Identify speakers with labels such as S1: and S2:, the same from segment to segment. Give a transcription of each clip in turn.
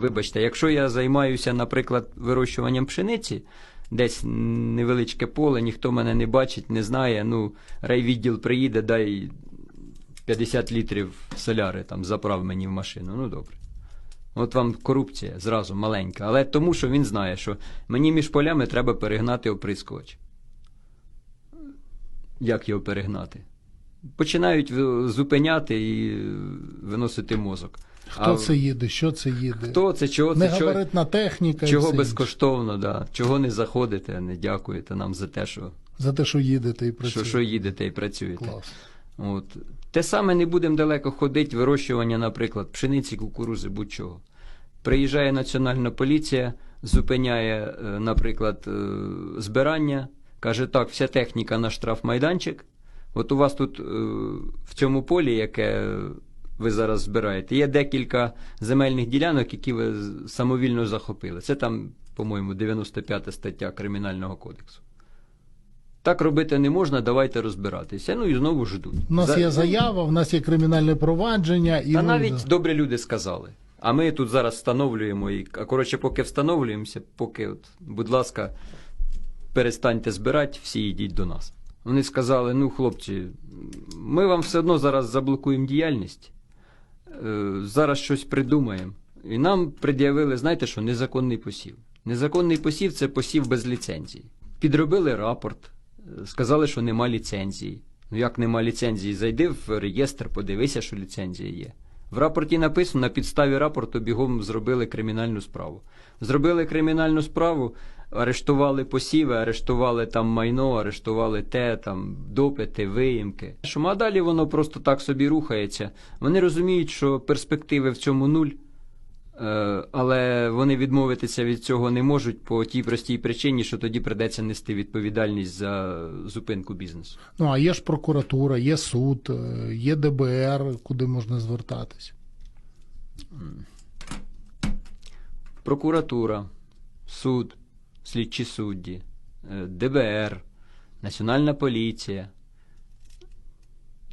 S1: Вибачте, якщо я займаюся, наприклад, вирощуванням пшениці, десь невеличке поле, ніхто мене не бачить, не знає. Ну, райвідділ приїде, дай 50 літрів соляри, там, заправ мені в машину. Ну добре. От вам корупція зразу маленька. Але тому, що він знає, що мені між полями треба перегнати оприскувач. Як його перегнати? Починають зупиняти і виносити мозок.
S2: Хто
S1: А
S2: це їде, що це їде?
S1: Хто це, чого це, чого,
S2: Негабаритна техніка.
S1: чого безкоштовно, да. чого не заходите, не дякуєте нам за те, що.
S2: За те, що їдете і працюєте.
S1: що їдете і працюєте.
S2: Клас.
S1: От. Те саме не будемо далеко ходити, вирощування, наприклад, пшениці, кукурузи, будь-чого. Приїжджає національна поліція, зупиняє, е, наприклад, е, збирання, каже, так, вся техніка на штрафмайданчик. От у вас тут е, в цьому полі, яке ви зараз збираєте, є декілька земельних ділянок, які ви самовільно захопили. Це там, по-моєму, 95 стаття Кримінального кодексу. Так робити не можна, давайте розбиратися. Ну і знову ждуть.
S2: У нас
S1: За-
S2: є заява, в нас є кримінальне провадження, і
S1: Та навіть добрі люди сказали. А ми тут зараз встановлюємо і, а коротше, поки встановлюємося, поки, от, будь ласка, перестаньте збирати, всі йдіть до нас. Вони сказали: ну, хлопці, ми вам все одно зараз заблокуємо діяльність, зараз щось придумаємо. І нам пред'явили, знаєте що, незаконний посів. Незаконний посів це посів без ліцензії. Підробили рапорт, е, сказали, що нема ліцензії. Ну як нема ліцензії? Зайди в реєстр, подивися, що ліцензія є. В рапорті написано, на підставі рапорту бігом зробили кримінальну справу. Зробили кримінальну справу, арештували посіви, арештували там майно, арештували те, там допити, виїмки. Що, а далі воно просто так собі рухається. Вони розуміють, що перспективи в цьому нуль. Е, Але вони відмовитися від цього не можуть по тій простій причині, що тоді придеться нести відповідальність за зупинку бізнесу.
S2: Ну, а є ж прокуратура, є суд, е, є ДБР, куди можна звертатись.
S1: Прокуратура, суд, слідчі судді, е, ДБР, Національна поліція.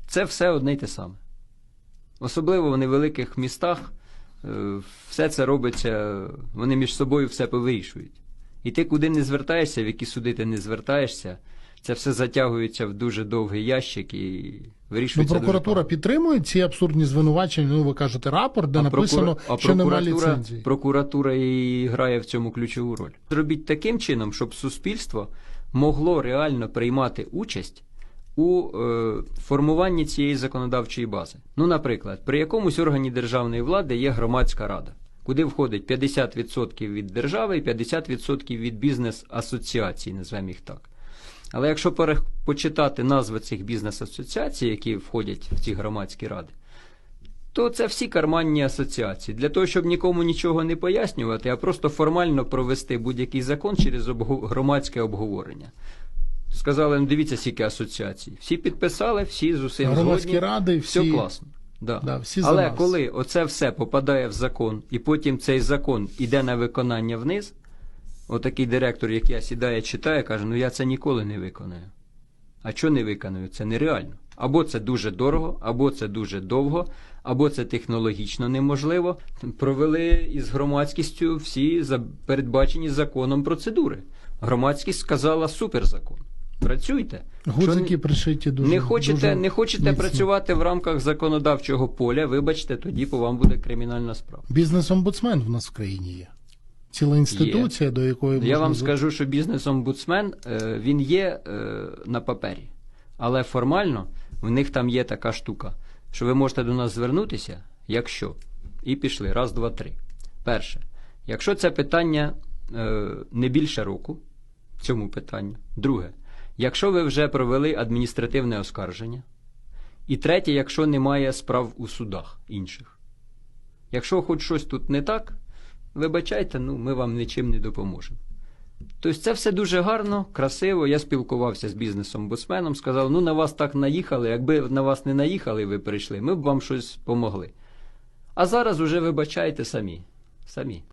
S1: Це все одне й те саме. Особливо в невеликих містах е, все це робиться, вони між собою все повирішують. І ти куди не звертаєшся, в які суди ти не звертаєшся, це все затягується в дуже довгий ящик і
S2: Ну,
S1: вирішується. дуже
S2: прокуратура
S1: погано.
S2: підтримує ці абсурдні звинувачення. Ну, ви кажете, рапорт, де
S1: А
S2: написано,
S1: прокура- а
S2: що немає ліцензії.
S1: Прокуратура і грає в цьому ключову роль. Зробіть таким чином, щоб суспільство могло реально приймати участь у е, формуванні цієї законодавчої бази. Ну, наприклад, при якомусь органі державної влади є громадська рада, куди входить 50% від держави і 50% від бізнес-асоціацій, назвемо їх так. Але якщо почитати назви цих бізнес-асоціацій, які входять в ці громадські ради, то це всі карманні асоціації. Для того, щоб нікому нічого не пояснювати, а просто формально провести будь-який закон через громадське обговорення. Сказали, ну дивіться, скільки асоціацій. Всі підписали, всі з усім
S2: Громадські
S1: згодні.
S2: ради,
S1: Все класно. Да.
S2: Да, всі за
S1: Але
S2: нас.
S1: коли оце все попадає в закон, і потім цей закон іде на виконання вниз, отакий директор, як я сідає, читає, каже, ну я це ніколи не виконаю. А що не виконую? Це нереально. Або це дуже дорого, або це дуже довго, або це технологічно неможливо. Провели із громадськістю всі передбачені законом процедури. Громадськість сказала суперзакон. Працюйте. Що
S2: Гудзики пришиті дуже.
S1: не хочете,
S2: дуже
S1: не хочете працювати в рамках законодавчого поля, вибачте, тоді по вам буде кримінальна справа.
S2: Бізнес-омбудсмен в нас в країні є. Ціла інституція, до якої
S1: Я вам скажу, що бізнес-омбудсмен е, він є е, на папері, але формально в них там є така штука, що ви можете до нас звернутися, якщо. І пішли. Раз, два, три. Перше, якщо це питання е, не більше року, цьому питанню. Друге, якщо ви вже провели адміністративне оскарження. І третє, якщо немає справ у судах інших. Якщо хоч щось тут не так, вибачайте, ну ми вам нічим не допоможемо. Тобто це все дуже гарно, красиво. Я спілкувався з бізнесом-бусменом, сказав, ну на вас так наїхали, якби на вас не наїхали, ви прийшли, ми б вам щось помогли. А зараз уже вибачайте самі. Самі.